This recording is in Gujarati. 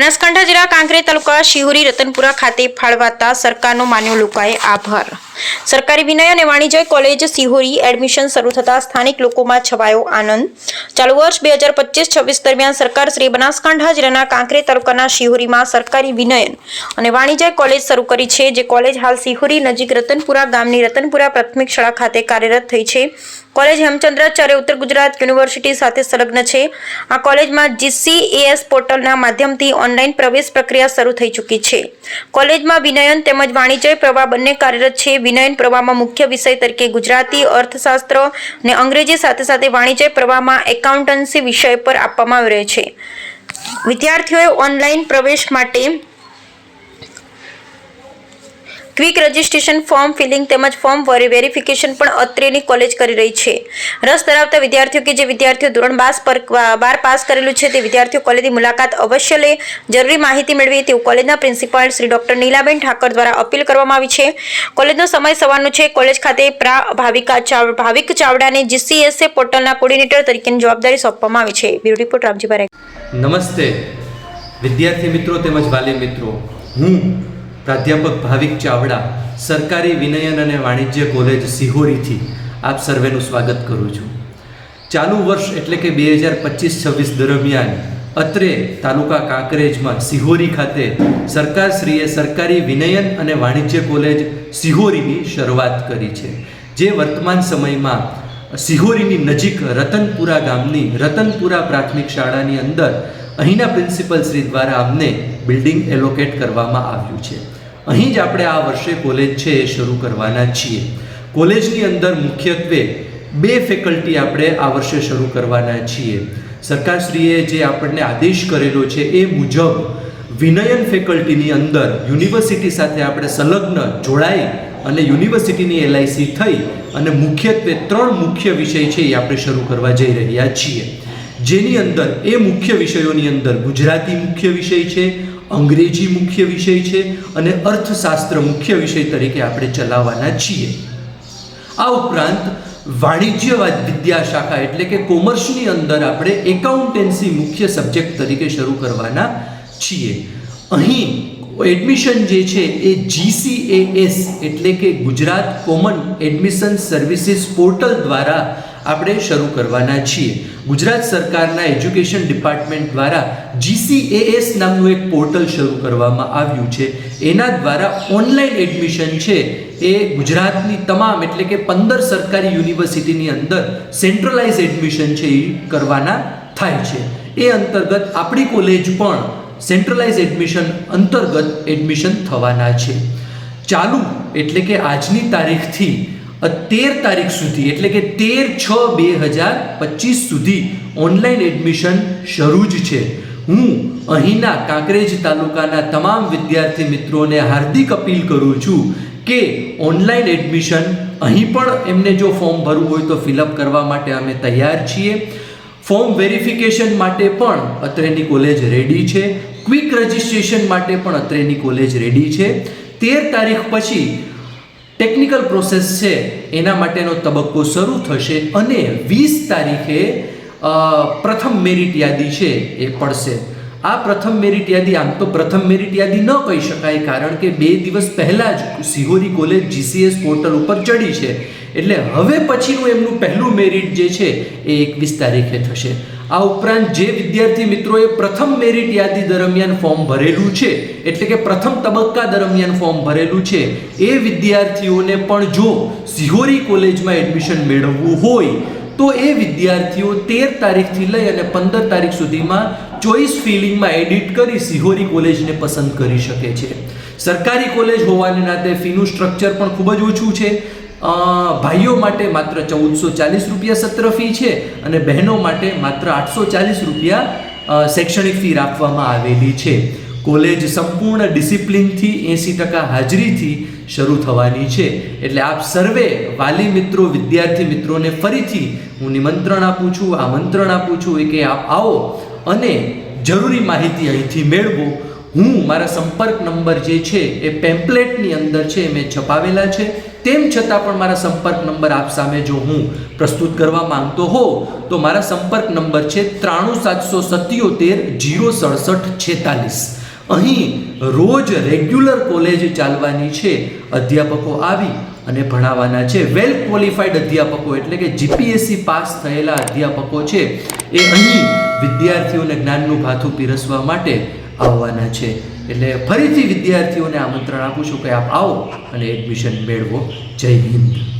બનાસકાંઠા જિલ્લા કાંકરેજ તાલુકા શિહોરી રતનપુરા ખાતે ફાળવાતા સરકારનો માન્યો લોકોએ આભાર. સરકારી વિનય અને વાણિજ્ય કોલેજ સિહોરી એડમિશન શરૂ થતાં સ્થાનિક લોકોમાં છવાયો આનંદ. ચાલુ વર્ષ બે હજાર પચીસ છવ્વીસ દરમિયાન સરકાર શ્રી બનાસકાંઠા જિલ્લાના કાંકરે તાલુકાના શિહોરીમાં સરકારી વિનયન અને વાણિજ્ય કોલેજ શરૂ કરી છે, જે કોલેજ હાલ સિહોરી નજીક રતનપુરા ગામની રતનપુરા પ્રાથમિક શાળા ખાતે કાર્યરત થઈ છે. કોલેજ હેમચંદ્રાચાર્ય ઉત્તર ગુજરાત યુનિવર્સિટી સાથે સંલગ્ન છે. આ કોલેજમાં જીસીએએસ પોર્ટલના માધ્યમથી ઓનલાઈન પ્રવેશ પ્રક્રિયા શરૂ થઈ ચૂકી છે. કોલેજમાં વિનયન તેમજ વાણિજ્ય પ્રવાહ બંને કાર્યરત છે. વિનયન પ્રવાહમાં મુખ્ય વિષય તરીકે ગુજરાતી અર્થશાસ્ત્ર અને અંગ્રેજી સાથે સાથે વાણિજ્ય પ્રવાહમાં એકાઉન્ટન્સી વિષય પર આપવામાં આવી રહ્યો છે. વિદ્યાર્થીઓએ ઓનલાઈન પ્રવેશ માટે ક્વિક રજિસ્ટ્રેશન ફોર્મ ફિલિંગ તેમજ ફોર્મ વેરિફિકેશન પણ અત્રેની કોલેજ કરી રહી છે. રસ ધરાવતા વિદ્યાર્થીઓ કે જે વિદ્યાર્થીઓ ધોરણ બાર પર બાર પાસ કરેલું છે, તે વિદ્યાર્થીઓ કોલેજની મુલાકાત અવશ્ય લે. જરૂરી માહિતી મેળવી તેવું કોલેજના પ્રિન્સિપાલ શ્રી ડોક્ટર નીલાબેન ઠાકર દ્વારા અપીલ કરવામાં આવી છે. કોલેજનો સમય સવારનો છે. કોલેજ ખાતે પ્રા ભાવિકા ચાવ ભાવિક ચાવડાને જીસીએસએ પોર્ટલના કોર્ડિનેટર તરીકેની જવાબદારી સોંપવામાં આવી છે. બ્યુરો રિપોર્ટ રામજીભાઈ નમસ્તે. વિદ્યાર્થી મિત્રો તેમજ વાલી મિત્રો, હું પ્રાધ્યાપક ભાવિક ચાવડા, સરકારી વિનયન અને વાણિજ્ય કોલેજ સિહોરીથી આપ સર્વેનું સ્વાગત કરું છું. ચાલુ વર્ષ એટલે કે બે હજાર પચીસ છવ્વીસ દરમિયાન અત્રે તાલુકા કાંકરેજમાં સિહોરી ખાતે સરકારશ્રીએ સરકારી વિનયન અને વાણિજ્ય કોલેજ સિહોરીની શરૂઆત કરી છે. જે વર્તમાન સમયમાં સિહોરીની નજીક રતનપુરા ગામની રતનપુરા પ્રાથમિક શાળાની અંદર અહીંના પ્રિન્સિપલ શ્રી દ્વારા અમને બિલ્ડિંગ એલોકેટ કરવામાં આવ્યું છે. અહીં જ આપણે આ વર્ષે કોલેજ છે એ શરૂ કરવાના છીએ. કોલેજની અંદર મુખ્યત્વે બે ફેકલ્ટી આપણે આ વર્ષે શરૂ કરવાના છીએ. સરકારશ્રીએ જે આપણને આદેશ કરેલો છે એ મુજબ વિનયન ફેકલ્ટીની અંદર યુનિવર્સિટી સાથે આપણે સંલગ્ન જોડાઈ અને યુનિવર્સિટીની એલઆઈસી થઈ અને મુખ્યત્વે ત્રણ મુખ્ય વિષય છે એ આપણે શરૂ કરવા જઈ રહ્યા છીએ. જેની અંદર એ મુખ્ય વિષયોની અંદર ગુજરાતી મુખ્ય વિષય છે અંગ્રેજી મુખ્ય વિષય છે અને અર્થશાસ્ત્ર મુખ્ય વિષય તરીકે આપણે ચલાવવાના છીએ. આ ઉપરાંત વાણિજ્ય વિદ્યા શાખા એટલે કે કોમર્સની અંદર આપણે એકાઉન્ટન્સી મુખ્ય સબ્જેક્ટ તરીકે શરૂ કરવાના છીએ. અહીં એડમિશન જે છે એ જીસીએએસ એટલે કે Gujarat common admission services portal દ્વારા આપણે શરૂ કરવાના છીએ. ગુજરાત સરકારના એજ્યુકેશન ડિપાર્ટમેન્ટ દ્વારા જીસીએએસ નામનું એક પોર્ટલ શરૂ કરવામાં આવ્યું છે. એના દ્વારા ઓનલાઈન એડમિશન છે એ ગુજરાતની તમામ, એટલે કે પંદર સરકારી યુનિવર્સિટીની અંદર સેન્ટ્રલાઇઝ એડમિશન છે એ કરવાના થાય છે. એ અંતર્ગત આપણી કોલેજ પણ સેન્ટ્રલાઇઝ એડમિશન અંતર્ગત એડમિશન થવાના છે. ચાલુ, એટલે કે આજની તારીખથી તેર તારીખ સુધી, એટલે કે તેર છ બે હજાર પચીસ સુધી ઓનલાઈન એડમિશન શરૂ જ છે. હું અહીંના કાંકરેજ તાલુકાના તમામ વિદ્યાર્થી મિત્રોને હાર્દિક અપીલ કરું છું કે ઓનલાઈન એડમિશન અહીં પણ એમને જો ફોર્મ ભરવું હોય તો ફિલઅપ કરવા માટે અમે તૈયાર છીએ. ફોર્મ વેરિફિકેશન માટે પણ અત્રેની કોલેજ રેડી છે. ક્વિક રજિસ્ટ્રેશન માટે પણ અત્રેની કોલેજ રેડી છે. તેર તારીખ પછી ટેકનિકલ પ્રોસેસ છે, એના માટેનો તબક્કો શરૂ થશે અને વીસ તારીખે પ્રથમ મેરિટ યાદી છે, એ પડશે. આ પ્રથમ મેરિટ યાદી, આમ તો પ્રથમ મેરિટ યાદી ન કહી શકાય, કારણ કે બે દિવસ પહેલાં જ સિહોરી કોલેજ જીસીએસ પોર્ટલ ઉપર ચડી છે. એટલે હવે પછીનું એમનું પહેલું મેરિટ જે છે, એ એકવીસ તારીખે થશે. આ ઉપરાંત જે વિદ્યાર્થી મિત્રોએ પ્રથમ મેરિટ યાદી દરમિયાન ફોર્મ ભરેલું છે, એટલે કે પ્રથમ તબક્કા દરમિયાન ફોર્મ ભરેલું છે, એ વિદ્યાર્થીઓને પણ જો સિહોરી કોલેજમાં એડમિશન મેળવવું હોય તો એ વિદ્યાર્થીઓ તેર તારીખથી લઈ અને પંદર તારીખ સુધીમાં ચોઈસ ફિલિંગમાં એડિટ કરી સિહોરી કોલેજને પસંદ કરી શકે છે. સરકારી કોલેજ હોવાને નાતે ફીનું સ્ટ્રક્ચર પણ ખૂબ જ ઓછું છે. ભાઈઓ માટે માત્ર ચૌદસો ચાલીસ રૂપિયા સત્ર ફી છે અને બહેનો માટે માત્ર આઠસો ચાલીસ રૂપિયા શૈક્ષણિક ફી રાખવામાં આવેલી છે. કોલેજ સંપૂર્ણ ડિસિપ્લિનથી એંસી ટકા હાજરીથી શરૂ થવાની છે. એટલે આપ સર્વે વાલી મિત્રો, વિદ્યાર્થી મિત્રોને ફરીથી હું નિમંત્રણ આપું છું, આમંત્રણ આપું છું કે આપ આવો અને જરૂરી માહિતી અહીંથી મેળવો. હું મારા સંપર્ક નંબર જે છે એ પેમ્પલેટની અંદર છે, મેં છપાવેલા છે. તેમ છતાં પણ મારા સંપર્ક નંબર આપ સામે જો હું પ્રસ્તુત કરવા માંગતો હોઉં તો મારા સંપર્ક નંબર છે ત્રાણું સાતસો સત્યોતેર જીરો સડસઠ છેતાલીસ. અહીં રોજ રેગ્યુલર કોલેજ ચાલવાની છે, અધ્યાપકો આવી અને ભણાવવાના છે. વેલ ક્વોલિફાઈડ અધ્યાપકો એટલે કે જીપીએસસી પાસ થયેલા અધ્યાપકો છે, એ અહીં વિદ્યાર્થીઓને જ્ઞાનનું ભાથું પીરસવા માટે આવવાના છે. એટલે ફરીથી વિદ્યાર્થીઓને આમંત્રણ આપું છું કે આપ આવો અને એડમિશન મેળવો. જય હિન્દ.